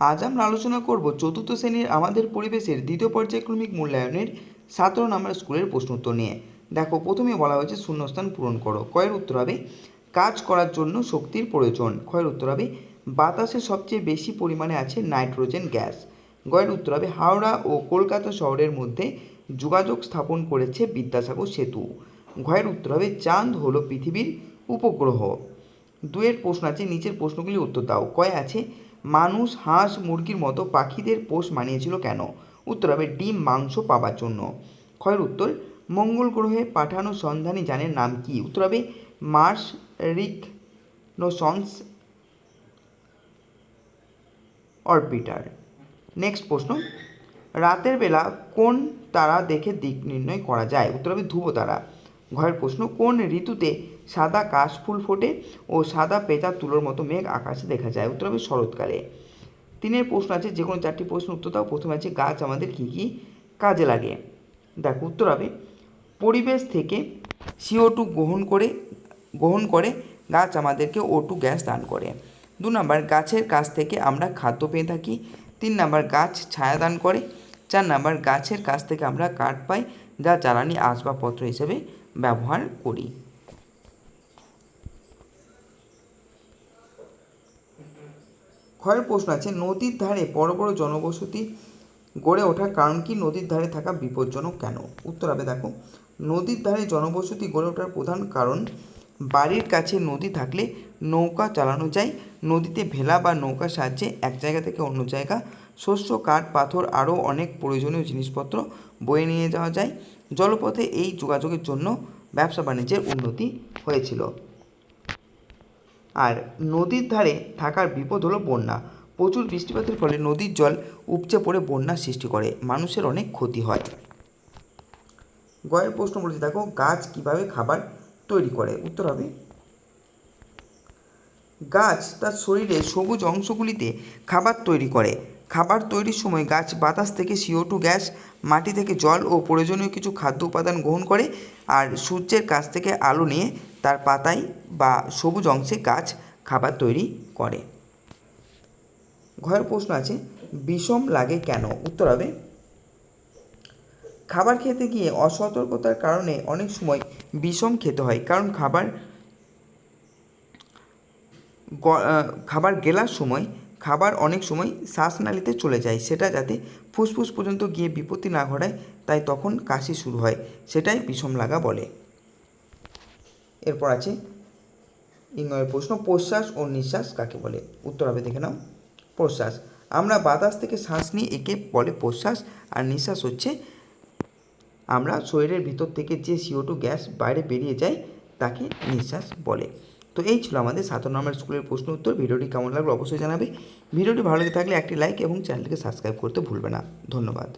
আজ আমরা আলোচনা করব চতুর্থ শ্রেণির আমাদের পরিবেশের দ্বিতীয় পর্যায়ক্রমিক মূল্যায়নের সতেরো নম্বর স্কুলের প্রশ্ন উত্তর নিয়ে। দেখো প্রথমে বলা হয়েছে শূন্যস্থান পূরণ করো। কয়ের উত্তর হবে, কাজ করার জন্য শক্তির প্রয়োজন। ক্ষয়ের উত্তর হবে, বাতাসে সবচেয়ে বেশি পরিমাণে আছে নাইট্রোজেন গ্যাস। গয়ের উত্তর হবে, হাওড়া ও কলকাতা শহরের মধ্যে যোগাযোগ স্থাপন করেছে বিদ্যাসাগর সেতু। ঘয়ের উত্তর হবে, চাঁদ হলো পৃথিবীর উপগ্রহ। দুয়ের প্রশ্ন আছে, নিচের প্রশ্নগুলি উত্তর দাও। কয় আছে মানুষ, হাঁস, মুরগির মতো পাখিদের পোষ মানিয়েছিল কেন? উত্তর হবে, ডিম, মাংস পাবার জন্য। ক্ষয়ের উত্তর, মঙ্গল গ্রহে পাঠানো সন্ধানী যানের নাম কি? উত্তর হবে, Mars reconnaissance orbiter. Next প্রশ্ন, রাতের বেলা কোন তারা দেখে দিক নির্ণয় করা যায়? উত্তর হবে, ধ্রুব তারা। ঘরের প্রশ্ন, কোন ঋতুতে সাদা কাশফুল ফোটে ও সাদা পেঁচা তুলোর মতো মেঘ আকাশে দেখা যায়? উত্তর হবে শরৎকালে। তিনের প্রশ্ন আছে যে কোনো চারটি প্রশ্ন উত্তর দাও। প্রথমে আছে, গাছ আমাদের কী কী কাজে লাগে? দেখো, উত্তর হবে, পরিবেশ থেকে সিও টু গ্রহণ করে গ্রহণ করে, গাছ আমাদেরকে ও টু গ্যাস দান করে। দু নম্বর, গাছের কাছ থেকে আমরা খাদ্য পেয়ে থাকি। তিন নম্বর, গাছ ছায়া দান করে। চার নম্বর, গাছের কাছ থেকে আমরা কাঠ পাই। যা জ্বালানি আসবাবপত্র হিসেবে ব্যবহার করি। ক্ষয়ের প্রশ্ন আছে, নদীর ধারে বড় বড় জনবসতি গড়ে ওঠার কারণ কি? নদীর ধারে থাকা বিপজ্জনক কেন? উত্তর হবে, দেখো, নদীর ধারে জনবসতি গড়ে ওঠার প্রধান কারণ বাড়ির কাছে নদী থাকলে নৌকা চালানো যায়। নদীতে ভেলা বা নৌকার সাহায্যে এক জায়গা থেকে অন্য জায়গা। শস্য, কাঠ, পাথর আরও অনেক প্রয়োজনীয় জিনিসপত্র বয়ে নিয়ে যাওয়া যায়। জলপথে এই যোগাযোগের জন্য ব্যবসা বাণিজ্যের উন্নতি হয়েছিল। আর নদীর ধারে থাকার বিপদ হলো বন্যা। প্রচুর বৃষ্টিপাতের ফলে নদীর জল উপচে পড়ে বন্যার সৃষ্টি করে। মানুষের অনেক ক্ষতি হয়। গয়ের প্রশ্ন বলেছে, দেখো গাছ কীভাবে খাবার তৈরি করে? উত্তর হবে গাছ তার শরীরে সবুজ অংশগুলিতে খাবার তৈরি করে। খাবার তৈরির সময় গাছ বাতাস থেকে সিও টু গ্যাস, মাটি থেকে জল ও প্রয়োজনীয় কিছু খাদ্য উপাদান গ্রহণ করে আর সূর্যের কাছ থেকে আলো নিয়ে তার পাতায় বা সবুজ অংশে গাছ খাবার তৈরি করে। ঘরের প্রশ্ন আছে, বিষম লাগে কেন? উত্তর হবে, খাবার খেতে গিয়ে অসতর্কতার কারণে অনেক সময় বিষম খেতে হয়। কারণ খাবার খাবার গেলার সময়, খাবার অনেক সময় শ্বাসনালীতে চলে যায়। সেটা যাতে ফুসফুস পর্যন্ত গিয়ে বিপত্তি না ঘটায়, তাই তখন কাশি শুরু হয়, সেটাই বিষম লাগা বলে। এরপর আছে ইংরের প্রশ্ন, প্রশ্বাস ও নিঃশ্বাস কাকে বলে? উত্তর হবে, দেখে নাও। প্রশ্বাস, আমরা বাতাস থেকে শ্বাস নিই, একে বলে প্রশ্বাস, আর নিঃশ্বাস হচ্ছে আমরা শরীরের ভিতর থেকে যে সিও টু গ্যাস বাইরে বেরিয়ে যায়, তাকে নিঃশ্বাস বলে। তো এই ছিল আমাদের সাতান্ন নম্বর স্কুলের প্রশ্ন উত্তর। ভিডিওটি কেমন লাগল অবশ্যই জানাবে। ভিডিওটি ভালো লেগে থাকলে একটি লাইক এবং চ্যানেলটিকে সাবস্ক্রাইব করতে ভুলবে না। ধন্যবাদ।